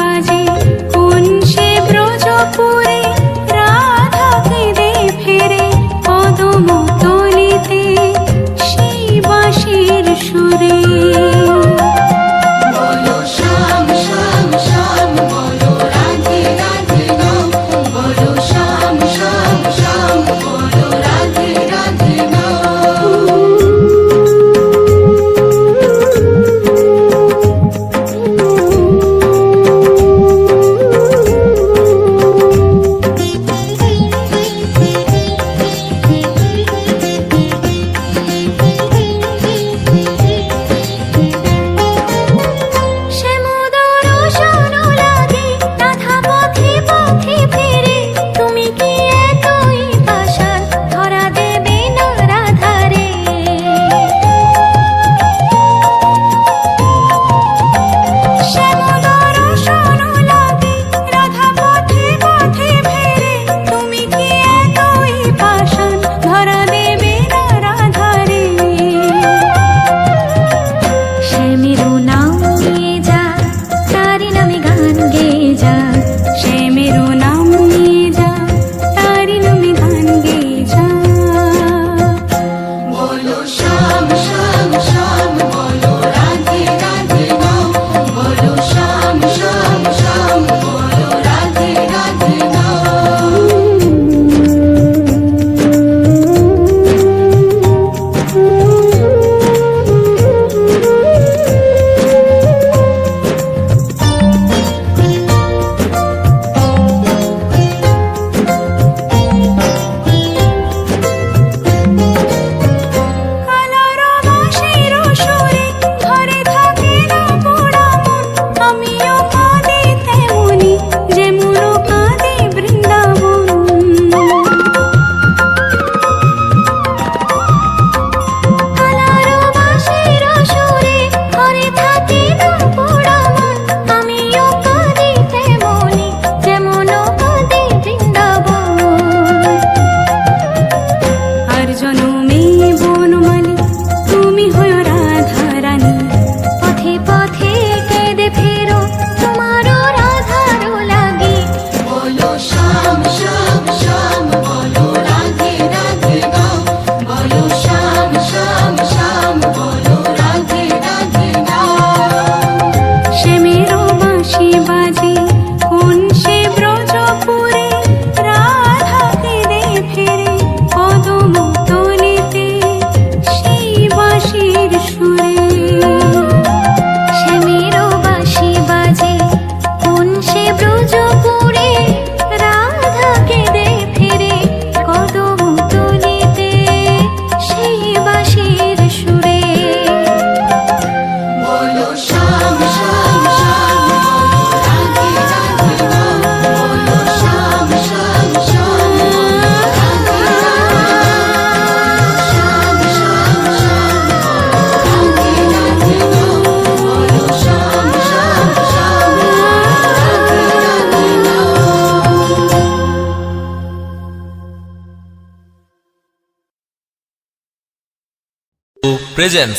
बाजी প্রেজেন্স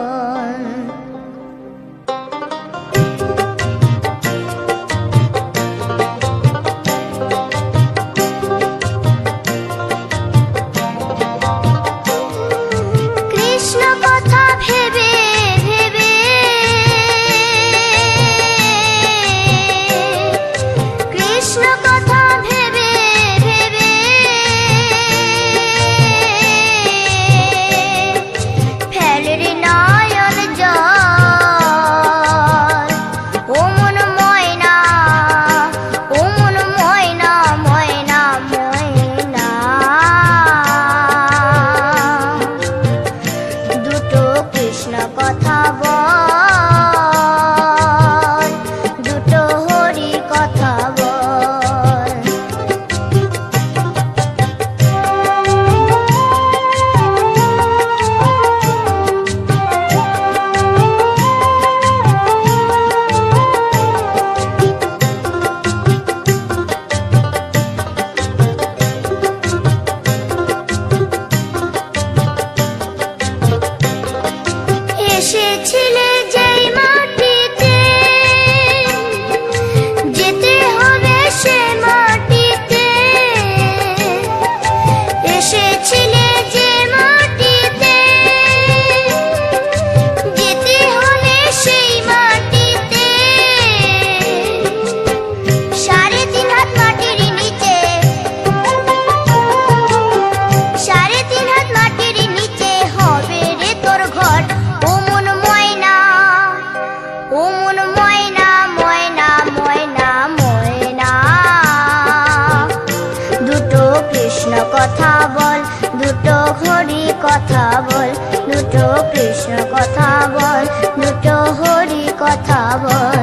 কথা বল।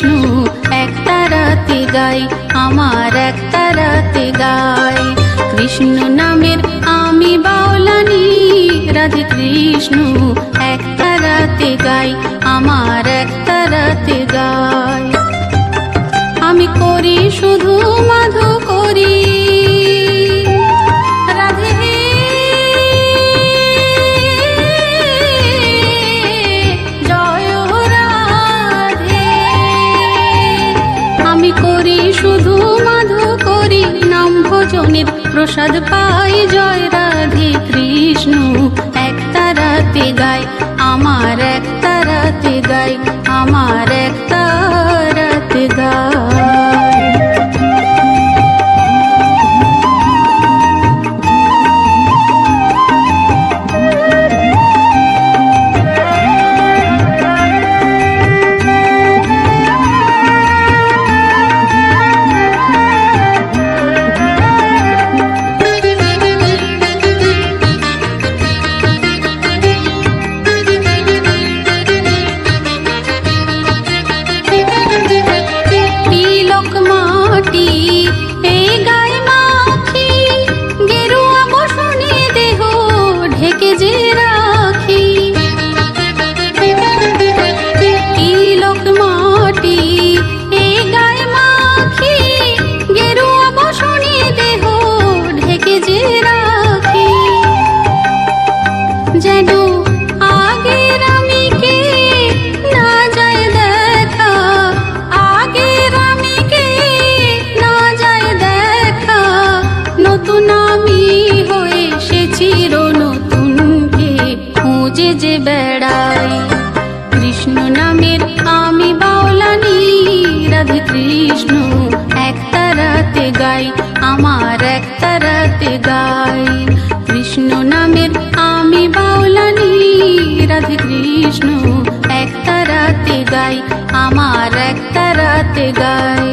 বিষ্ণু একটা রাতে গাই, আমার একটা রাতে গাই। কৃষ্ণ নামের আমি বাউলানি, রাধে কৃষ্ণ, একটা রাতে গাই, আমার একটা রাতে গাই। আমি করি শুধু মাধু করি ভোজনের প্রসাদ পাই জয় রাধে কৃষ্ণ। এক তারাতে গাই, আমার এক তারাতে গাই, আমার এক তারাতে গাই। কৃষ্ণ একটা রাতে গাই, আমার একটা রাতে গাই।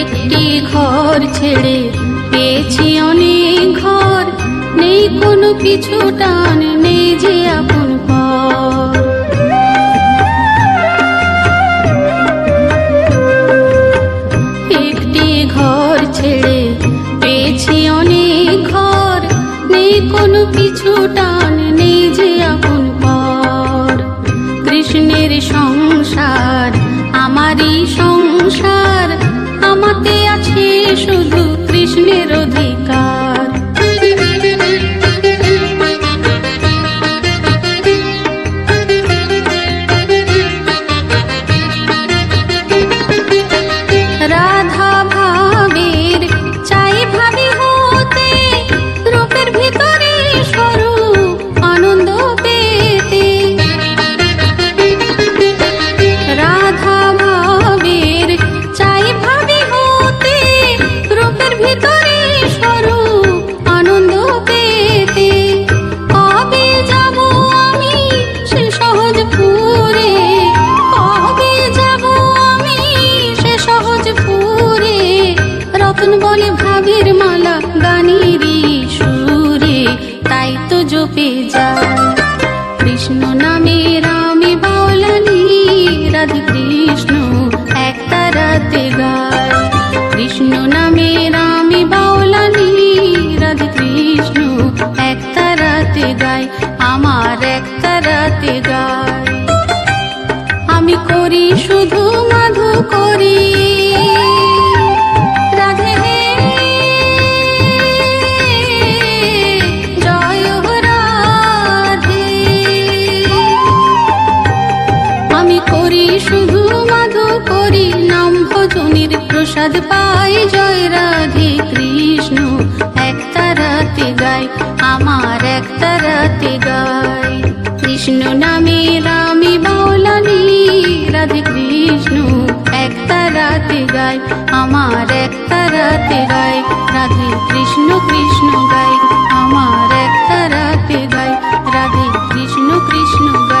একটি ঘর ছেড়ে পেয়েছি অনেক ঘর, নেই কোনো পিছু টান, নেই যে আপন কোনো কিছু টান নেই যে আপন পর। কৃষ্ণের সংসার আমারই সংসার আমাতে আছে শুধু শুধু মাধু করি নাম ভজনের প্রসাদ পাই জয় রাধে কৃষ্ণ। একটা রাতে গাই, আমার একটা রাতে গাই। কৃষ্ণ নামে রামে বাউলানি রাধে কৃষ্ণ। একটা রাতে গাই, আমার একটা রাতে গাই। রাধে কৃষ্ণ কৃষ্ণ গাই, আমার একটা রাতে গাই। রাধে কৃষ্ণ কৃষ্ণ গাই।